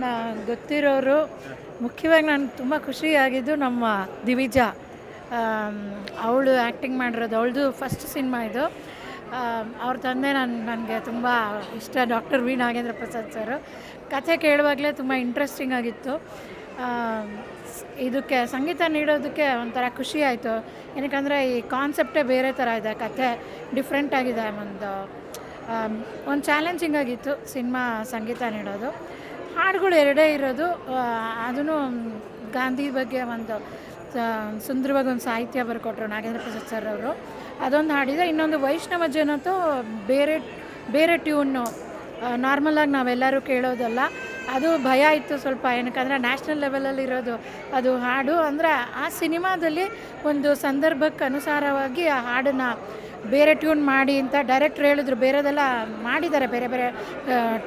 ಗೊತ್ತಿರೋರು, ಮುಖ್ಯವಾಗಿ ನಾನು ತುಂಬ ಖುಷಿಯಾಗಿದ್ದು ನಮ್ಮ ದಿವಿಜ. ಅವಳು ಆ್ಯಕ್ಟಿಂಗ್ ಮಾಡಿರೋದು, ಅವಳದು ಫಸ್ಟ್ ಸಿನಿಮಾ ಇದು. ಅವ್ರ ತಂದೆ ನಾನು, ನನಗೆ ತುಂಬ ಇಷ್ಟ doctor V Nagendra Prasad sir. ಕಥೆ ಕೇಳುವಾಗಲೇ ತುಂಬ ಇಂಟ್ರೆಸ್ಟಿಂಗ್ ಆಗಿತ್ತು. ಇದಕ್ಕೆ, ಸಂಗೀತ ನೀಡೋದಕ್ಕೆ ಒಂಥರ ಖುಷಿ ಆಯಿತು. ಏನಕ್ಕಂದರೆ ಈ ಕಾನ್ಸೆಪ್ಟೇ ಬೇರೆ ಥರ ಇದೆ, ಕಥೆ ಡಿಫ್ರೆಂಟಾಗಿದೆ ಒಂದು ಒಂದು ಚಾಲೆಂಜಿಂಗ್ ಆಗಿತ್ತು ಸಿನಿಮಾ ಸಂಗೀತ ನೀಡೋದು. ಹಾಡುಗಳು ಎರಡೇ ಇರೋದು. ಅದೂ ಗಾಂಧಿ ಬಗ್ಗೆ ಒಂದು ಸುಂದರವಾಗಿ ಒಂದು ಸಾಹಿತ್ಯ ಬರ್ಕೊಟ್ರು ನಾಗೇಂದ್ರ ಪ್ರಸಾದ್ ಸರ್ ಅವರು. ಅದೊಂದು ಹಾಡಿದೆ. ಇನ್ನೊಂದು ವೈಷ್ಣವ ಜನತು ಬೇರೆ ಬೇರೆ ಟ್ಯೂನು ನಾರ್ಮಲಾಗಿ ನಾವೆಲ್ಲರೂ ಕೇಳೋದಲ್ಲ. ಅದು ಭಯ ಇತ್ತು ಸ್ವಲ್ಪ, ಏನಕ್ಕಂದರೆ ನ್ಯಾಷನಲ್ ಲೆವೆಲಲ್ಲಿ ಇರೋದು ಅದು ಹಾಡು. ಅಂದರೆ ಆ ಸಿನಿಮಾದಲ್ಲಿ ಒಂದು ಸಂದರ್ಭಕ್ಕೆ ಅನುಸಾರವಾಗಿ ಆ ಹಾಡನ್ನು ಬೇರೆ ಟ್ಯೂನ್ ಮಾಡಿ ಅಂತ ಡೈರೆಕ್ಟ್ರ್ ಹೇಳಿದ್ರು, ಬೇರೆದೆಲ್ಲ ಮಾಡಿದ್ದಾರೆ ಬೇರೆ ಬೇರೆ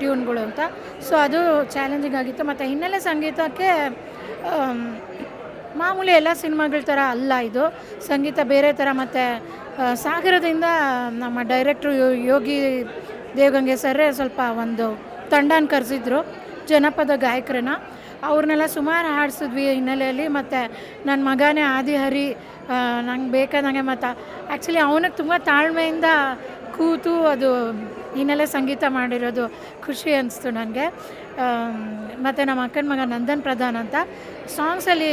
ಟ್ಯೂನ್ಗಳು ಅಂತ. ಸೊ ಅದು ಚಾಲೆಂಜಿಂಗ್ ಆಗಿತ್ತು. ಮತ್ತು ಹಿನ್ನೆಲೆ ಸಂಗೀತಕ್ಕೆ ಮಾಮೂಲಿ ಎಲ್ಲ ಸಿನಿಮಾಗಳ ಥರ ಅಲ್ಲ ಇದು. ಸಂಗೀತ ಬೇರೆ ಥರ, ಮತ್ತು ಸಾಗರದಿಂದ ನಮ್ಮ ಡೈರೆಕ್ಟ್ರು ಯೋಗಿ ದೇವಗಂಗೆ ಸರ್ರೆ ಸ್ವಲ್ಪ ಒಂದು ತಂಡನ ಕರೆಸಿದ್ರು. ಜನಪದ ಗಾಯಕರನ್ನ. ಅವ್ರನ್ನೆಲ್ಲ ಸುಮಾರು ಹಾಡಿಸಿದ್ವಿ ಹಿನ್ನೆಲೆಯಲ್ಲಿ. ಮತ್ತು ನನ್ನ ಮಗನೇ ಆದಿಹರಿ ನಂಗೆ ಬೇಕಾದಂಗೆ ಮತ್ತು ಆ್ಯಕ್ಚುಲಿ ಅವನಿಗೆ ತುಂಬ ತಾಳ್ಮೆಯಿಂದ ಕೂತು ಅದು ಹಿನ್ನೆಲೆ ಸಂಗೀತ ಮಾಡಿರೋದು ಖುಷಿ ಅನಿಸ್ತು ನನಗೆ. ಮತ್ತು ನಮ್ಮ ಅಕ್ಕನ ಮಗ ನಂದನ್ ಪ್ರಧಾನ್ ಅಂತ. ಸಾಂಗ್ಸಲ್ಲಿ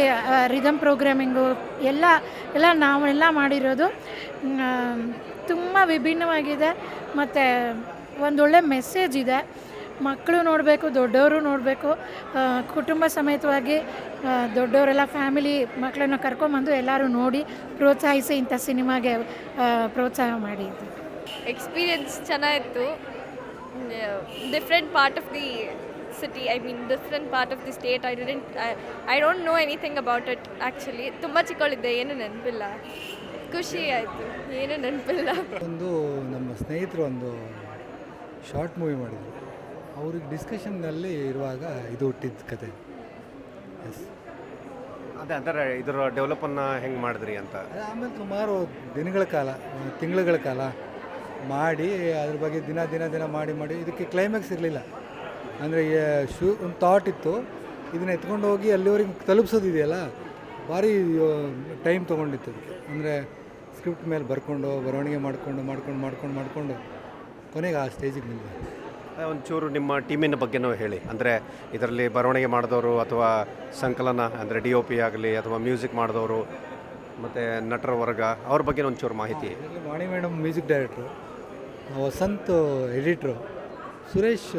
ರಿದಮ್ ಪ್ರೋಗ್ರಾಮಿಂಗು ಎಲ್ಲ ಎಲ್ಲ ನಾವೆಲ್ಲ ಮಾಡಿರೋದು. ತುಂಬ ವಿಭಿನ್ನವಾಗಿದೆ. ಮತ್ತು ಒಂದೊಳ್ಳೆ ಮೆಸೇಜ್ ಇದೆ. ಮಕ್ಕಳು ನೋಡಬೇಕು ದೊಡ್ಡವರು ನೋಡಬೇಕು ಕುಟುಂಬ ಸಮೇತವಾಗಿ ದೊಡ್ಡವರೆಲ್ಲ ಫ್ಯಾಮಿಲಿ ಮಕ್ಕಳನ್ನ ಕರ್ಕೊಂಬಂದು ಎಲ್ಲರೂ ನೋಡಿ ಪ್ರೋತ್ಸಾಹಿಸಿ ಇಂಥ ಸಿನಿಮಾಗೆ ಪ್ರೋತ್ಸಾಹ ಮಾಡಿ ಎಕ್ಸ್ಪೀರಿಯನ್ಸ್ ಚೆನ್ನಾಗಿತ್ತು. Different part of the city I mean different part of the state I didn't I don't know anything about it actually ತುಂಬ ಚಿಕ್ಕವಳಿದ್ದೆ ಏನು ನೆನಪಿಲ್ಲ. ಖುಷಿ ಆಯಿತು ಏನು ನೆನಪಿಲ್ಲ. ಒಂದು ನಮ್ಮ ಸ್ನೇಹಿತರು ಒಂದು ಶಾರ್ಟ್ ಮೂವಿ ಮಾಡಿದರು. ಅವ್ರಿಗೆ ಡಿಸ್ಕಷನ್ನಲ್ಲಿ ಇರುವಾಗ ಇದು ಹುಟ್ಟಿದ ಕತೆ. ಎಸ್ ಅದೇ ಅದರ ಇದರ ಡೆವಲಪನ್ನು ಹೆಂಗೆ ಮಾಡಿದ್ರಿ ಅಂತ? ಆಮೇಲೆ ಸುಮಾರು ದಿನಗಳ ಕಾಲ ತಿಂಗಳುಗಳ ಕಾಲ ಮಾಡಿ ಅದ್ರ ಬಗ್ಗೆ ದಿನ ದಿನ ದಿನ ಮಾಡಿ ಮಾಡಿ ಇದಕ್ಕೆ ಕ್ಲೈಮ್ಯಾಕ್ಸ್ ಇರಲಿಲ್ಲ. ಅಂದರೆ ಶೂ ಒಂದು ಥಾಟ್ ಇತ್ತು. ಇದನ್ನ ಎತ್ಕೊಂಡು ಹೋಗಿ ಅಲ್ಲಿವರೆಗೆ ತಲುಪಿಸೋದಿದೆಯಲ್ಲ ಭಾರಿ ಟೈಮ್ ತೊಗೊಂಡಿತ್ತು ಅದಕ್ಕೆ ಅಂದರೆ ಸ್ಕ್ರಿಪ್ಟ್ ಮೇಲೆ ಬರ್ಕೊಂಡು ಬರವಣಿಗೆ ಮಾಡಿಕೊಂಡು ಮಾಡ್ಕೊಂಡು ಮಾಡ್ಕೊಂಡು ಮಾಡಿಕೊಂಡು ಕೊನೆಗೆ ಆ ಸ್ಟೇಜಿಗೆ ಬಂದಿದೆ ಒಂಚೂರು ನಿಮ್ಮ ಟೀಮಿನ ಬಗ್ಗೆನೂ ಹೇಳಿ. ಅಂದರೆ ಇದರಲ್ಲಿ ಬರವಣಿಗೆ ಮಾಡಿದವರು ಅಥವಾ ಸಂಕಲನ, ಅಂದರೆ ಡಿ ಒ ಪಿ ಆಗಲಿ ಅಥವಾ ಮ್ಯೂಸಿಕ್ ಮಾಡಿದವರು, ಮತ್ತು ನಟರ ವರ್ಗ, ಅವ್ರ ಬಗ್ಗೆ ಒಂಚೂರು ಮಾಹಿತಿ. Vani madam music director, Vasanth editor, Suresh,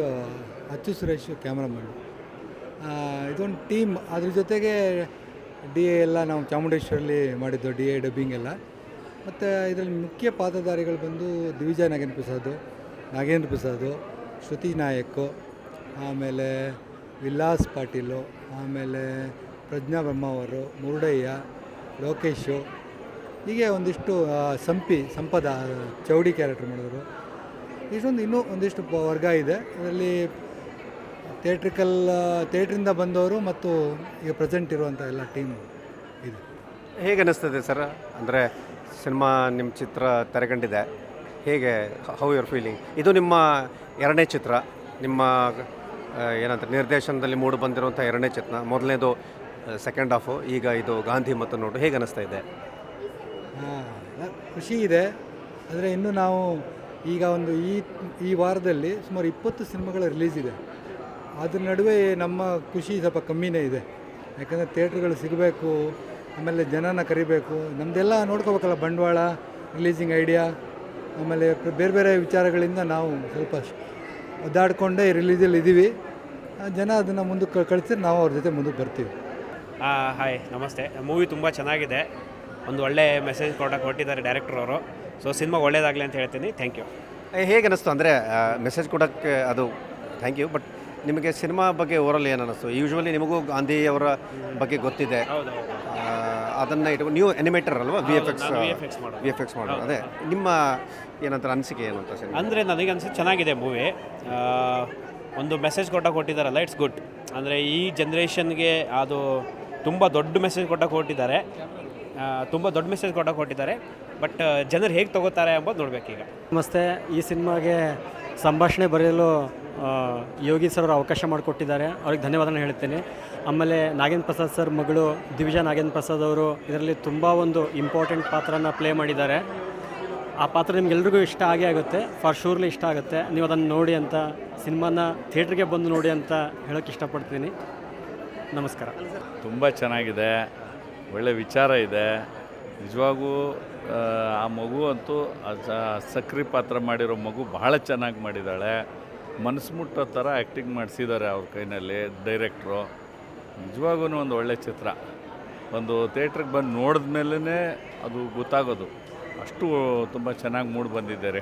Achu Suresh cameraman. ಇದೊಂದು ಟೀಮ್. ಅದ್ರ ಜೊತೆಗೆ ಡಿ ಎ ಎಲ್ಲ ನಾವು ಚಾಮುಂಡೇಶ್ವರಲ್ಲಿ ಮಾಡಿದ್ದು, ಡಿ ಎ ಡಬ್ಬಿಂಗ್ ಎಲ್ಲ. ಮತ್ತು ಇದರಲ್ಲಿ ಮುಖ್ಯ ಪಾತ್ರಧಾರಿಗಳು ಬಂದು ದಿವಿಜಯ ನಾಗೇಂದ್ರ ಪ್ರಸಾದ್ ನಾಗೇಂದ್ರ ಪ್ರಸಾದ್ ಶ್ರುತಿ ನಾಯಕು, ಆಮೇಲೆ ವಿಲಾಸ್ ಪಾಟೀಲು, ಆಮೇಲೆ ಪ್ರಜ್ಞಾ ಬ್ರಹ್ಮಾವರು ಮುರುಡಯ್ಯ, ಲೋಕೇಶು, ಹೀಗೆ ಒಂದಿಷ್ಟು ಸಂಪಿ, ಸಂಪದ ಚೌಡಿ ಕ್ಯಾರೆಕ್ಟರ್ ಮಾಡಿದ್ರು. ಇಷ್ಟೊಂದು ಇನ್ನೂ ಒಂದಿಷ್ಟು ವರ್ಗ ಇದೆ. ಅದರಲ್ಲಿ ಥಿಯೇಟ್ರಿಕಲ್ ಥಿಯೇಟ್ರಿಂದ ಬಂದವರು ಮತ್ತು ಈಗ ಪ್ರೆಸೆಂಟ್ ಇರುವಂಥ ಎಲ್ಲ ಟೀಮ್ ಇದೆ. ಹೇಗೆ ಅನ್ನಿಸ್ತದೆ ಸರ್? ಅಂದರೆ ಸಿನಿಮಾ ನಿಮ್ಮ ಚಿತ್ರ ತೆರೆಗಂಡಿದೆ. ಹೇಗೆ ಹೌ ಯುವರ್ ಫೀಲಿಂಗ್ ಇದು ನಿಮ್ಮ ಎರಡನೇ ಚಿತ್ರ. ನಿಮ್ಮ ಏನಂತ ನಿರ್ದೇಶನದಲ್ಲಿ ಮೂಡು ಬಂದಿರುವಂಥ ಎರಡನೇ ಚಿತ್ರ. ಮೊದಲನೇದು ಸೆಕೆಂಡ್ ಹಾಫು ಈಗ ಇದು ಗಾಂಧಿ ಮತ್ತು ನೋಡು ಹೇಗೆ ಅನ್ನಿಸ್ತಾ ಇದೆ? ಖುಷಿ ಇದೆ. ಆದರೆ ಇನ್ನು ನಾವು ಈಗ ಒಂದು ಈ ಈ ವಾರದಲ್ಲಿ ಸುಮಾರು ಇಪ್ಪತ್ತು ಸಿನಿಮಾಗಳ ರಿಲೀಸ್ ಇದೆ. ಅದ್ರ ನಡುವೆ ನಮ್ಮ ಖುಷಿ ಸ್ವಲ್ಪ ಕಮ್ಮಿನೇ ಇದೆ. ಯಾಕಂದರೆ ಥಿಯೇಟ್ರ್ಗಳು ಸಿಗಬೇಕು, ಆಮೇಲೆ ಜನನ ಕರಿಬೇಕು. ನಮ್ಮದೆಲ್ಲ ನೋಡ್ಕೋಬೇಕಲ್ಲ ಬಂಡವಾಳ ರಿಲೀಸಿಂಗ್ ಐಡಿಯಾ ಆಮೇಲೆ ಬೇರೆ ಬೇರೆ ವಿಚಾರಗಳಿಂದ ನಾವು ಸ್ವಲ್ಪ ಒದ್ದಾಡಿಕೊಂಡೇ ರಿಲೀಜಲ್ಲಿ ಇದ್ದೀವಿ. ಜನ ಅದನ್ನು ಮುಂದಕ್ಕೆ ಕಳಿಸಿದ್ರೆ ನಾವು ಅವ್ರ ಜೊತೆ ಮುಂದಕ್ಕೆ ಬರ್ತೀವಿ. ಹಾಯ್ ನಮಸ್ತೆ. ಮೂವಿ ತುಂಬ ಚೆನ್ನಾಗಿದೆ. ಒಂದು ಒಳ್ಳೆ ಮೆಸೇಜ್ ಕೊಡೋಕೆ ಕೊಟ್ಟಿದ್ದಾರೆ ಡೈರೆಕ್ಟರ್ ಅವರು. ಸೊ ಸಿನಿಮಾ ಒಳ್ಳೇದಾಗಲಿ ಅಂತ ಹೇಳ್ತೀನಿ. ಥ್ಯಾಂಕ್ ಯು ಹೇಗೆ ಅನ್ನಿಸ್ತು ಅಂದರೆ ಮೆಸೇಜ್ ಕೊಡೋಕ್ಕೆ ಅದು ಥ್ಯಾಂಕ್ ಯು ಬಟ್ ನಿಮಗೆ ಸಿನಿಮಾ ಬಗ್ಗೆ ಓವರಲ್ ಏನು ಅನ್ನಿಸ್ತು ಯೂಶ್ವಲಿ ನಿಮಗೂ ಗಾಂಧಿಯವರ ಬಗ್ಗೆ ಗೊತ್ತಿದೆ. ಅದನ್ನು ಇಟ್ಕೊಂಡು ನೀವು ಅನಿಮೇಟರ್ ಅಲ್ವಾ? ವಿ ಎಫ್ ಎಕ್ಸ್ ಮಾಡೋದು. ವಿ ಎಫ್ ಎಕ್ಸ್ ಮಾಡೋದು. ಅದೇ ನಿಮ್ಮ ಏನಂತಾರೆ ಅನಿಸಿಕೆ ಏನು ಅಂತ ಸರಿ? ಅಂದರೆ ನನಗೆ ಅನಿಸುತ್ತೆ ಚೆನ್ನಾಗಿದೆ ಮೂವಿ ಒಂದು ಮೆಸೇಜ್ ಕೊಟ್ಟ ಕೊಟ್ಟಿದ್ದಾರಲ್ಲ ಇಟ್ಸ್ ಗುಡ್ ಅಂದರೆ ಈ ಜನ್ರೇಷನ್ಗೆ ಅದು ತುಂಬ ದೊಡ್ಡ ಮೆಸೇಜ್ ಕೊಟ್ಟ ಕೊಟ್ಟಿದ್ದಾರೆ. ತುಂಬ ದೊಡ್ಡ ಮೆಸೇಜ್ ಕೊಟ್ಟ ಕೊಟ್ಟಿದ್ದಾರೆ. ಬಟ್ ಜನರು ಹೇಗೆ ತಗೋತಾರೆ ಎಂಬುದು ನೋಡಬೇಕೀಗ. ನಮಸ್ತೆ. ಈ ಸಿನಿಮಾಗೆ ಸಂಭಾಷಣೆ ಬರೆಯಲು ಯೋಗಿ ಸರ್ ಅವರು ಅವಕಾಶ ಮಾಡಿಕೊಟ್ಟಿದ್ದಾರೆ. ಅವ್ರಿಗೆ ಧನ್ಯವಾದ ಹೇಳ್ತೇನೆ. ಆಮೇಲೆ ನಾಗೇಂದ್ರ ಪ್ರಸಾದ್ ಸರ್ ಮಗಳು ದಿವಿಜಾ ನಾಗೇಂದ್ರ ಪ್ರಸಾದ್ ಅವರು ಇದರಲ್ಲಿ ತುಂಬ ಒಂದು ಇಂಪಾರ್ಟೆಂಟ್ ಪಾತ್ರನ ಪ್ಲೇ ಮಾಡಿದ್ದಾರೆ. ಆ ಪಾತ್ರ ನಿಮ್ಗೆಲ್ರಿಗೂ ಇಷ್ಟ ಆಗೇ ಆಗುತ್ತೆ. ಫಾರ್ ಶೂರ್ಲಿ ಇಷ್ಟ ಆಗುತ್ತೆ. ನೀವು ಅದನ್ನು ನೋಡಿ ಅಂತ ಸಿನಿಮಾನ ಥಿಯೇಟ್ರಿಗೆ ಬಂದು ನೋಡಿ ಅಂತ ಹೇಳೋಕ್ಕೆ ಇಷ್ಟಪಡ್ತೀನಿ. ನಮಸ್ಕಾರ. ತುಂಬ ಚೆನ್ನಾಗಿದೆ. ಒಳ್ಳೆ ವಿಚಾರ ಇದೆ. ನಿಜವಾಗೂ ಆ, ಮಗು ಅಂತೂ ಸಕ್ರಿ ಪಾತ್ರ ಮಾಡಿರೋ ಮಗು ಬಹಳ ಚೆನ್ನಾಗಿ ಮಾಡಿದ್ದಾಳೆ. ಮನಸ್ಸು ಮುಟ್ಟೋ ಥರ ಆ್ಯಕ್ಟಿಂಗ್ ಮಾಡಿಸಿದ್ದಾರೆ ಅವ್ರ ಕೈನಲ್ಲಿ ಡೈರೆಕ್ಟ್ರು ನಿಜವಾಗೂ ಒಂದು ಒಳ್ಳೆ ಚಿತ್ರ. ಒಂದು ಥಿಯೇಟ್ರಿಗೆ ಬಂದು ನೋಡಿದ ಮೇಲೇ ಅದು ಗೊತ್ತಾಗೋದು. ಅಷ್ಟು ತುಂಬ ಚೆನ್ನಾಗಿ ಮೂಡಿ ಬಂದಿದ್ದಾರೆ.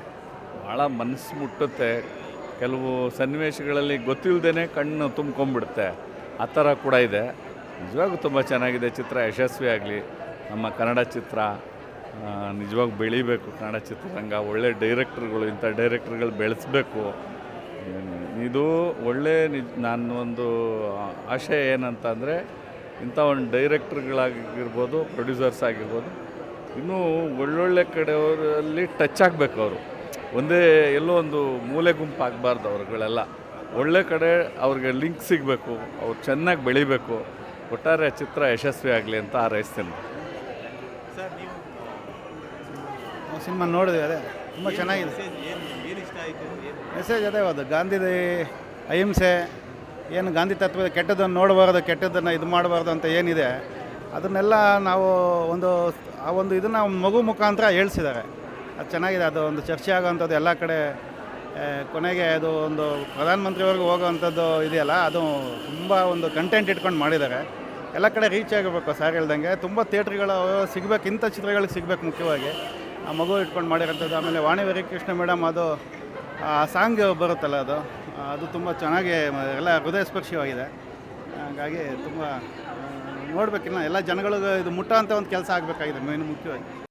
ಭಾಳ ಮನಸ್ಸು ಮುಟ್ಟುತ್ತೆ. ಕೆಲವು ಸನ್ನಿವೇಶಗಳಲ್ಲಿ ಗೊತ್ತಿಲ್ಲದೇ ಕಣ್ಣು ತುಂಬ್ಕೊಂಡ್ಬಿಡುತ್ತೆ. ಆ ಥರ ಕೂಡ ಇದೆ. ನಿಜವಾಗೂ ತುಂಬ ಚೆನ್ನಾಗಿದೆ ಚಿತ್ರ. ಯಶಸ್ವಿ ಆಗಲಿ. ನಮ್ಮ ಕನ್ನಡ ಚಿತ್ರ ನಿಜವಾಗೂ ಬೆಳಿಬೇಕು ಕನ್ನಡ ಚಿತ್ರರಂಗ. ಒಳ್ಳೆ ಡೈರೆಕ್ಟ್ರುಗಳು ಇಂಥ ಡೈರೆಕ್ಟ್ರುಗಳು ಬೆಳೆಸ್ಬೇಕು. ಇದು ಒಳ್ಳೆ ನಿಜ, ನಾನು ಒಂದು ಆಶಯ ಏನಂತಂದರೆ, ಇಂಥ ಒಂದು ಡೈರೆಕ್ಟ್ರ್ಗಳಾಗಿರ್ಬೋದು, ಪ್ರೊಡ್ಯೂಸರ್ಸ್ ಆಗಿರ್ಬೋದು, ಇನ್ನೂ ಒಳ್ಳೊಳ್ಳೆ ಕಡೆಯವರಲ್ಲಿ ಟಚ್ ಆಗಬೇಕು ಅವರು. ಒಂದೇ ಎಲ್ಲೋ ಒಂದು ಮೂಲೆ ಗುಂಪು ಆಗಬಾರ್ದು ಅವ್ರುಗಳೆಲ್ಲ. ಒಳ್ಳೆ ಕಡೆ ಅವ್ರಿಗೆ ಲಿಂಕ್ ಸಿಗಬೇಕು, ಅವ್ರು ಚೆನ್ನಾಗಿ ಬೆಳಿಬೇಕು. ಒಟ್ಟಾರೆ ಚಿತ್ರ ಯಶಸ್ವಿ ಆಗಲಿ ಅಂತ ಹಾರೈಸ್ತೇನೆ. ಸಿನಿಮಾ ನೋಡಿದೆ ಅದೇ ತುಂಬ ಚೆನ್ನಾಗಿದೆ. ಮೆಸೇಜ್ ಅದೇ ಅದು, ಗಾಂಧಿದ ಅಹಿಂಸೆ, ಏನು ಗಾಂಧಿ ತತ್ವದ ಕೆಟ್ಟದ್ದನ್ನು ನೋಡಬಾರ್ದು, ಕೆಟ್ಟದ್ದನ್ನು ಇದು ಮಾಡಬಾರ್ದು ಅಂತ ಏನಿದೆ, ಅದನ್ನೆಲ್ಲ ನಾವು ಒಂದು, ಆ ಒಂದು ಇದನ್ನು ಮಗು ಮುಖಾಂತರ ಹೇಳ್ಸಿದ್ದಾರೆ. ಅದು ಚೆನ್ನಾಗಿದೆ, ಅದು ಒಂದು ಚರ್ಚೆ ಆಗೋವಂಥದ್ದು ಎಲ್ಲ ಕಡೆ ಕೊನೆಗೆ ಅದು ಒಂದು ಪ್ರಧಾನಮಂತ್ರಿವರೆಗೂ ಹೋಗೋವಂಥದ್ದು ಇದೆಯಲ್ಲ, ಅದು ತುಂಬ ಒಂದು ಕಂಟೆಂಟ್ ಇಟ್ಕೊಂಡು ಮಾಡಿದ್ದಾರೆ. ಎಲ್ಲ ಕಡೆ ರೀಚ್ ಆಗಬೇಕು ಸಾರ್ ಹೇಳ್ದಂಗೆ, ತುಂಬ ಥಿಯೇಟ್ರ್ಗಳು ಸಿಗಬೇಕು, ಇಂಥ ಚಿತ್ರಗಳಿಗೆ ಸಿಗಬೇಕು ಮುಖ್ಯವಾಗಿ. ಆ ಮಗು ಇಟ್ಕೊಂಡು ಮಾಡಿರೋಂಥದ್ದು, ಆಮೇಲೆ ವಾಣಿ ಕೃಷ್ಣ ಮೇಡಮ್ ಅದು ಆ, ಸಾಂಗ್ ಬರುತ್ತಲ್ಲ ಅದು. ಅದು ತುಂಬ ಚೆನ್ನಾಗಿ, ಎಲ್ಲ ಹೃದಯ ಸ್ಪರ್ಶಿಯಾಗಿದೆ ಹಾಗಾಗಿ ತುಂಬ ನೋಡಬೇಕಿಲ್ಲ ಎಲ್ಲ ಜನಗಳಿಗೂ ಇದು ಮುಟ್ಟೋ ಅಂತ ಒಂದು ಕೆಲಸ ಆಗಬೇಕಾಗಿದೆ ಮೇನ್ ಮುಖ್ಯವಾಗಿ.